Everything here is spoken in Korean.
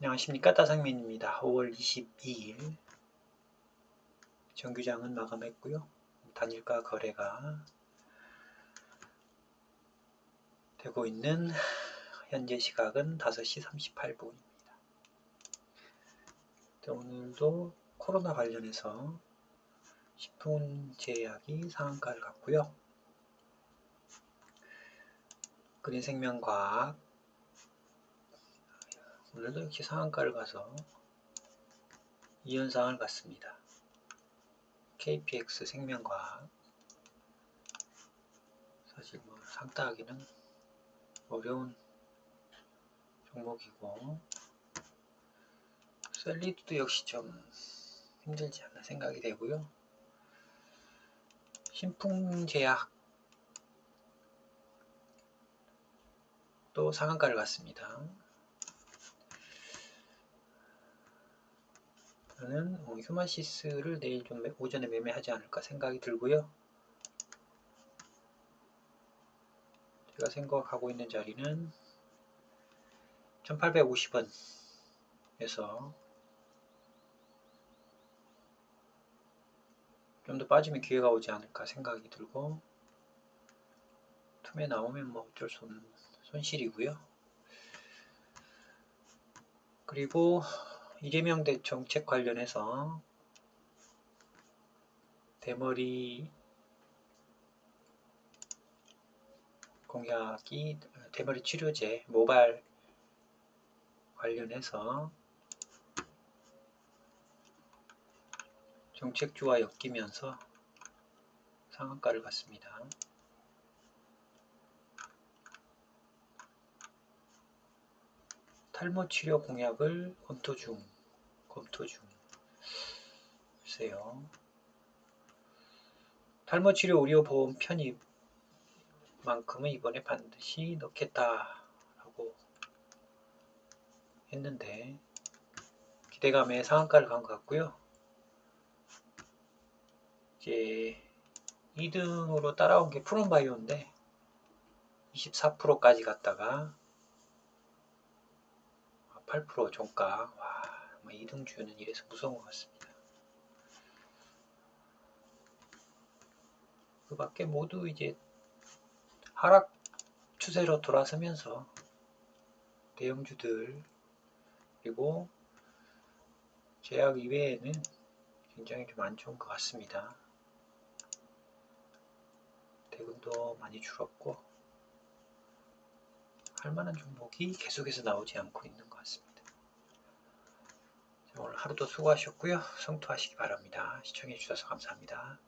안녕하십니까 따상민입니다. 5월 22일 정규장은 마감했고요. 단일가 거래가 되고 있는 현재 시각은 5시 38분입니다. 오늘도 코로나 관련해서 식품 제약이 상한가를 갔고요. 그린생명과학 오늘도 역시 상한가를 가서 이현상을 갔습니다. KPX 생명과학 사실 뭐 상따하기는 어려운 종목이고 셀리드도 역시 좀 힘들지 않나 생각이 되고요. 신풍제약 또 상한가를 갔습니다. 저는 휴마시스를 내일 좀 오전에 매매하지 않을까 생각이 들고요. 제가 생각하고 있는 자리는 1850원에서 좀 더 빠지면 기회가 오지 않을까 생각이 들고 틈에 나오면 뭐 어쩔 수 없는 손실이고요. 그리고 이재명 대 정책 관련해서 대머리 공약이 대머리 치료제 모발 관련해서 정책주와 엮이면서 상한가를 갔습니다. 탈모 치료 공약을 검토 중, 검토 중. 글쎄요. 탈모 치료 의료 보험 편입만큼은 이번에 반드시 넣겠다라고 했는데 기대감에 상한가를 간 것 같고요. 이제 2등으로 따라온 게 프롬바이오인데 24%까지 갔다가 8% 종가. 와, 2등주는 이래서 무서운 것 같습니다. 그 밖에 모두 이제 하락 추세로 돌아서면서 대형주들 그리고 제약 이외에는 굉장히 좀 안 좋은 것 같습니다. 대금도 많이 줄었고 할 만한 종목이 계속해서 나오지 않고 있는 것 같습니다. 오늘 하루도 수고하셨고요. 성투하시기 바랍니다. 시청해 주셔서 감사합니다.